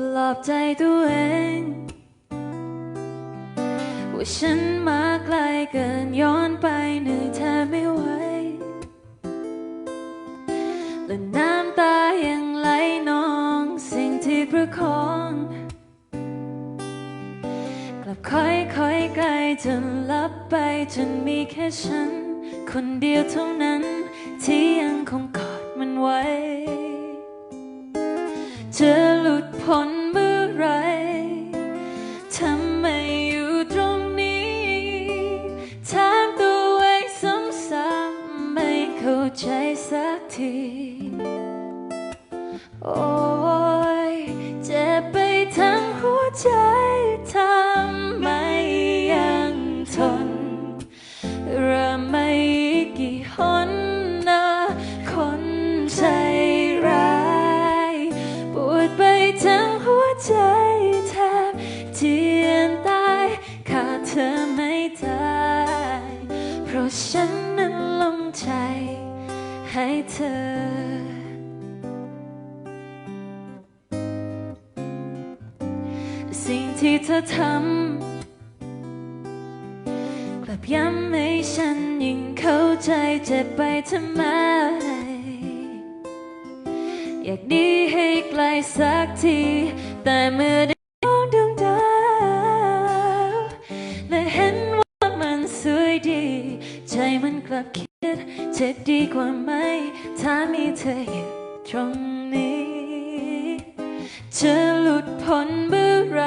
ปลอบใจตัวเอง ว่าฉันมาไกลเกินย้อนไปเหนื่อยแทบไม่ไหวและน้ำตายังไหลนองสิ่งที่ประคอง กลับค่อยๆไกลจนลับไปจนมีแค่ฉัน คนเดียวเท่านั้น ทำไมอยู่ตรงนี้ถามตัวเองซ้ำๆไม่เข้าใจสักที โอ้ยเจ็บไปทั้งหัวใจทำไมยังทนเริ่มไม่กี่หนนะคนใจร้ายปวดไปทั้งหัวใจ ราะฉันนั้นลงใจให้เธอ สิ่งที่เธอทำกลับย้ำให้ฉันยิ่งเข้าใจเจ็บไปทำไม อยากดีให้ไกลสักที แต่เมื่อ ลับคิดจะดีกว่าไหม ถ้ามีเธออยู่ตรงนี้ จะหลุดพ้นเมื่อไร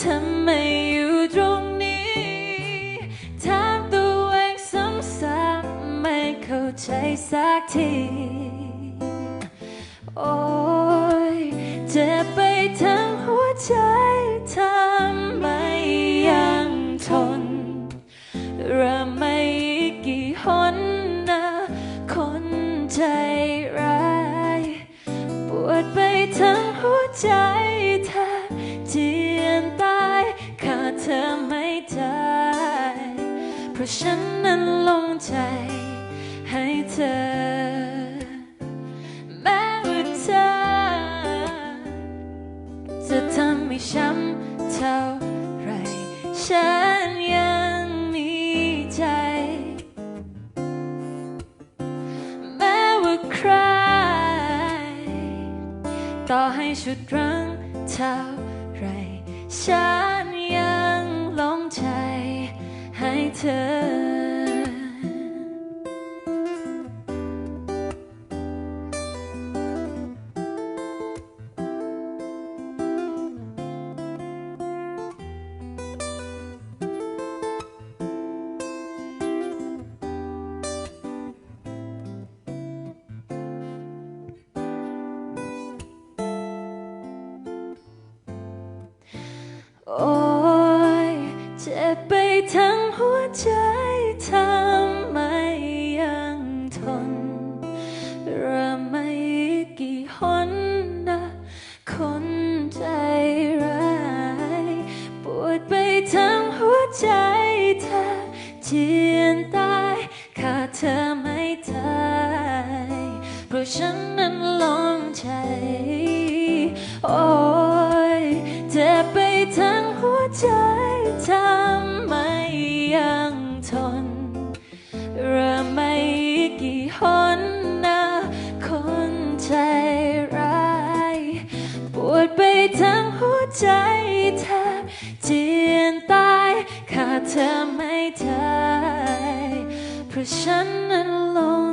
ทำไมอยู่ตรงนี้ถามตัวเองซ้ำๆไม่เข้าใจสักที โอ้ยเจ็บไปทั้งหัวใจทำไมยังทนเริ่มไม่ ทั้งหัวใจแทบเจียนตายขาดเธอไม่ได้เพราะฉันนั้นลงใจให้เธอ แม้ว่าเธอจะทำให้ช้ำเท่าไรฉันยัง ต่อให้ชุดรั้งเท่าไรฉันยังหลงใจให้เธอ โอ้ยเจ็บไปทั้งหัวใจทำไมยังทนริ่มไม่กี่หนนะคนใจร้ายปวดไปทั้งหัวใจแทบเจียนตายขาดเธอไม่ได้เพราะฉันนั้นลองใจโอ้ ทั้งหัวใจทำไมยังทนเริ่มไม่กี่หนนะคนใจร้าย ปวดไปทั้งหัวใจแทบเจียนตายขาดเธอไม่ได้เพราะฉันนั้นลง